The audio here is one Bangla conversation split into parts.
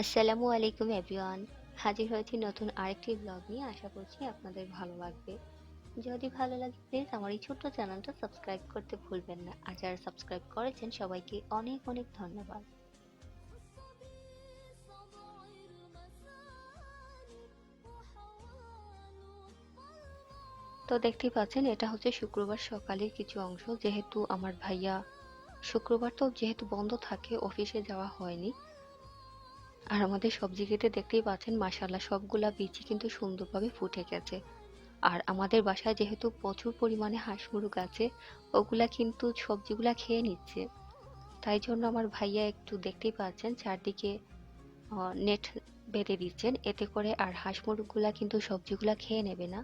আসসালামু আলাইকুম এভরিওয়ান। হাজির হয়েছি নতুন আরেকটি ব্লগ নিয়ে। আশা করছি আপনাদের ভালো লাগবে। যদি ভালো লাগে প্লিজ আমার এই ছোট্ট চ্যানেলটা সাবস্ক্রাইব করতে ভুলবেন না। আর যারা সাবস্ক্রাইব করেছেন, সবাইকে অনেক অনেক ধন্যবাদ। তো দেখতেই পাচ্ছেন, এটা হচ্ছে শুক্রবার সকালের কিছু অংশ। যেহেতু আমার ভাইয়া, শুক্রবার তো যেহেতু বন্ধ থাকে, অফিসে যাওয়া হয়নি। আর আমাদের সবজি কেটে দেখতেই পাচ্ছেন মাসাল্লা সবগুলা বীজই কিন্তু সুন্দরভাবে ফুটে গেছে। আর আমাদের বাসায় যেহেতু প্রচুর পরিমাণে হাঁস মুরগ আছে, ওগুলা কিন্তু সবজিগুলা খেয়ে নিচ্ছে। তাই জন্য আমার ভাইয়া একটু দেখতেই পাচ্ছেন, চারদিকে নেট বেঁধে দিচ্ছেন। এতে করে আর হাঁস মুরগগুলা কিন্তু সবজিগুলা খেয়ে নেবে না।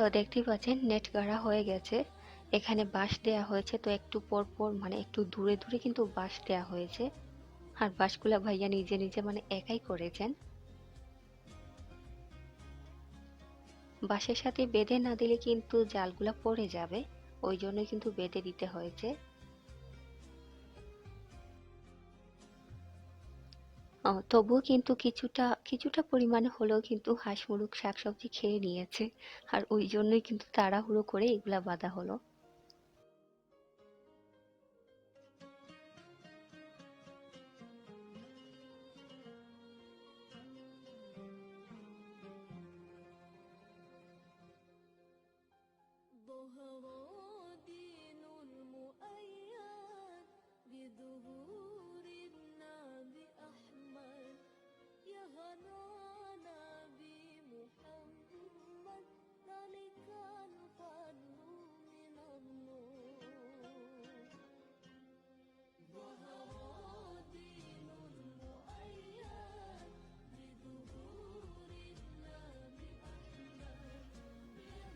তো দেখতেই পাচ্ছেন নেট গাড়া হয়ে গেছে। এখানে বাঁশ দেয়া হয়েছে, তো একটু পর পর মানে একটু দূরে দূরে কিন্তু বাঁশ দেয়া হয়েছে। আর বাঁশগুলা ভাইয়া নিজে নিজে মানে একাই করেছেন। বাঁশের সাথে বেঁধে না দিলে কিন্তু জালগুলা পড়ে যাবে, ওই জন্যই কিন্তু বেঁধে দিতে হয়েছে। তবুও কিন্তু কিছুটা কিছুটা পরিমাণে হলেও কিন্তু হাঁস, মুরগ, শাকসবজি খেয়ে নিয়েছে। আর ওই জন্যই কিন্তু তাড়াহুড়ো করে এগুলা বাঁধা হলো।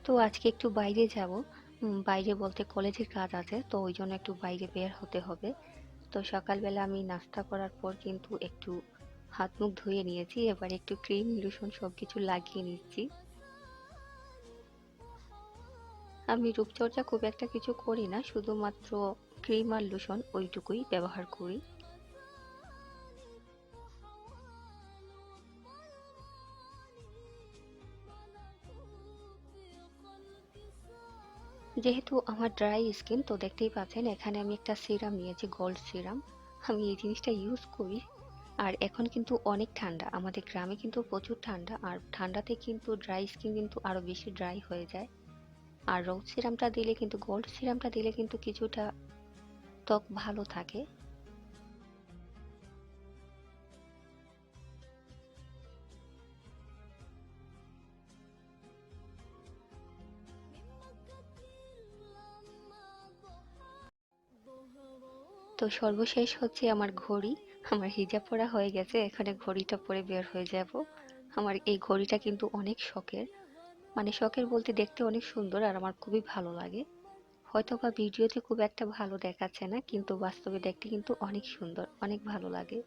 তো আজকে একটু বাইরে যাব। বাইরে বলতে কলেজের কাজ আছে, তো ওই জন্য একটু বাইরে বের হতে হবে। তো সকালবেলা আমি নাস্তা করার পর কিন্তু একটু হাত মুখ ধুয়ে নিয়েছি, এবার একটু ক্রিম, লোশন সব কিছু লাগিয়ে নিচ্ছি। আমি রূপচর্চা খুব একটা কিছু করি না, শুধুমাত্র ক্রিম আর লোশন ওইটুকুই ব্যবহার করি। যেহেতু আমার ড্রাই স্কিন তো দেখতেই পাচ্ছেন এখানে আমি একটা সিরাম নিয়েছি গোল্ড সিরাম আমি এই জিনিসটা ইউজ করি। আর এখন কিন্তু অনেক ঠান্ডা। আমাদের গ্রামে কিন্তু প্রচুর ঠান্ডা। আর ঠান্ডাতে কিন্তু ড্রাই স্কিন কিন্তু আরও বেশি ড্রাই হয়ে যায়। আর রোদ সিরামটা দিলে কিন্তু গোল্ড সিরামটা দিলে কিন্তু কিছুটা ত্বক ভালো থাকে। তো সর্বশেষ হচ্ছে আমার ঘড়ি। আমার হিজাব পরা হয়ে গেছে, এখানে ঘড়িটা পরে বের হয়ে যাব। আমার এই ঘড়িটা কিন্তু অনেক শখের। মানে শখের বলতে দেখতে অনেক সুন্দর আর আমার খুবই ভালো লাগে। হয়তো বা ভিডিওতে খুব একটা ভালো দেখাচ্ছে না, কিন্তু বাস্তবে দেখতে কিন্তু অনেক সুন্দর, অনেক ভালো লাগে।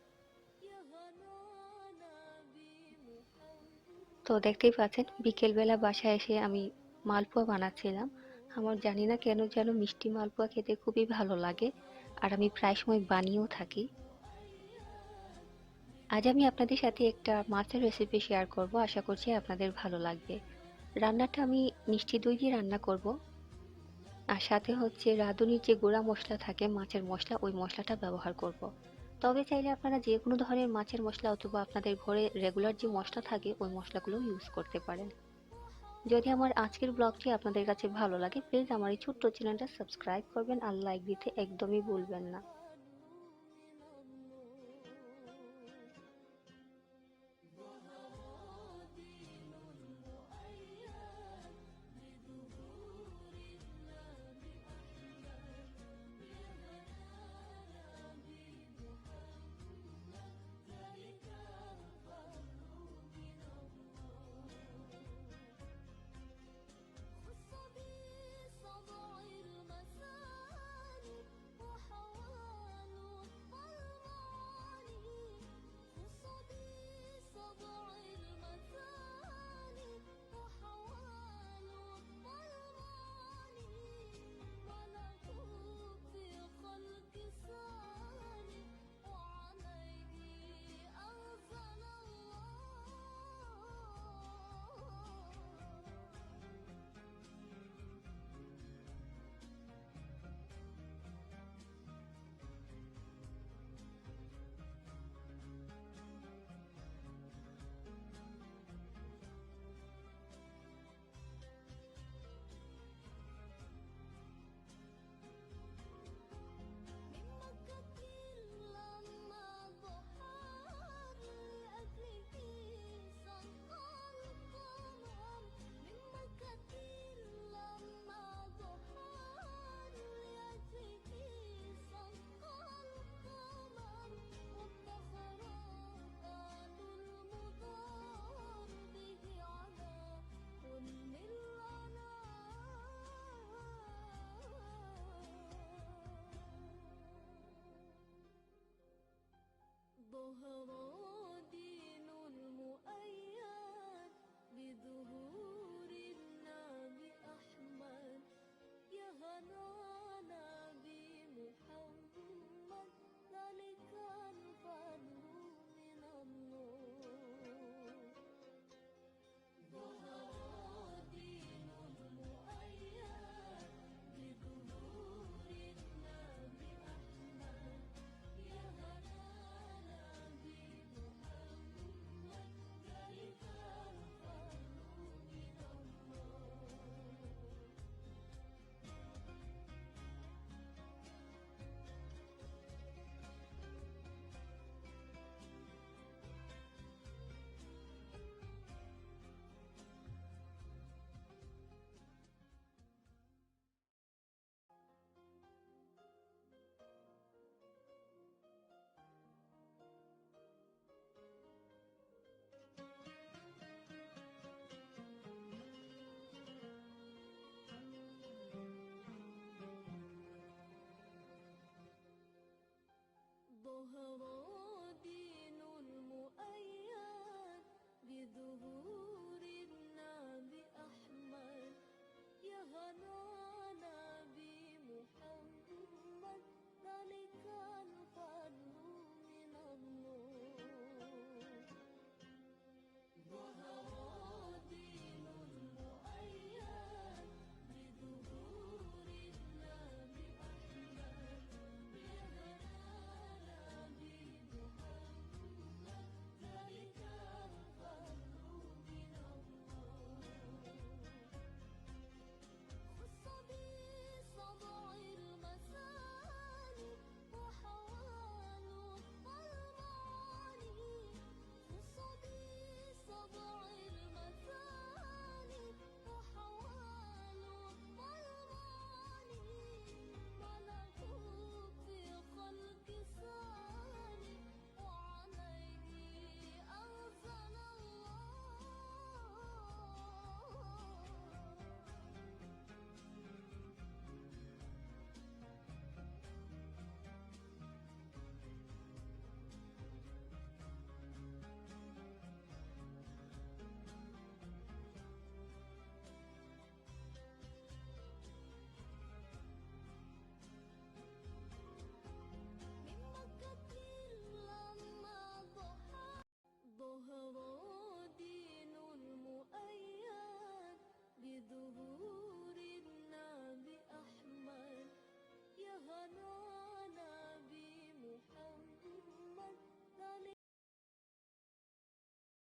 তো দেখতেই পাচ্ছেন, বিকেলবেলা বাসায় এসে আমি মালপোয়া বানাচ্ছিলাম। আমার জানি না কেন যেন মিষ্টি মালপোয়া খেতে খুবই ভালো লাগে। আর আমি প্রায় সময় বানিয়েও থাকি। আজ আমি আপনাদের সাথে একটা মাছের রেসিপি শেয়ার করব। আশা করছি আপনাদের ভালো লাগবে। রান্নাটা আমি মিষ্টি দই দিয়ে রান্না করব। আর সাথে হচ্ছে রাঁধুনির যে গুঁড়া মশলা থাকে, মাছের মশলা, ওই মশলাটা ব্যবহার করব। তবে চাইলে আপনারা যে কোনো ধরনের মাছের মশলা অথবা আপনাদের ঘরে রেগুলার যে মশলা থাকে, ওই মশলাগুলো ইউজ করতে পারেন। যদি আমার আজকের ব্লগটি আপনাদের কাছে ভালো লাগে প্লিজ আমার এই ছোট্ট চ্যানেলটা সাবস্ক্রাইব করবেন আর লাইক দিতে একদমই ভুলবেন না।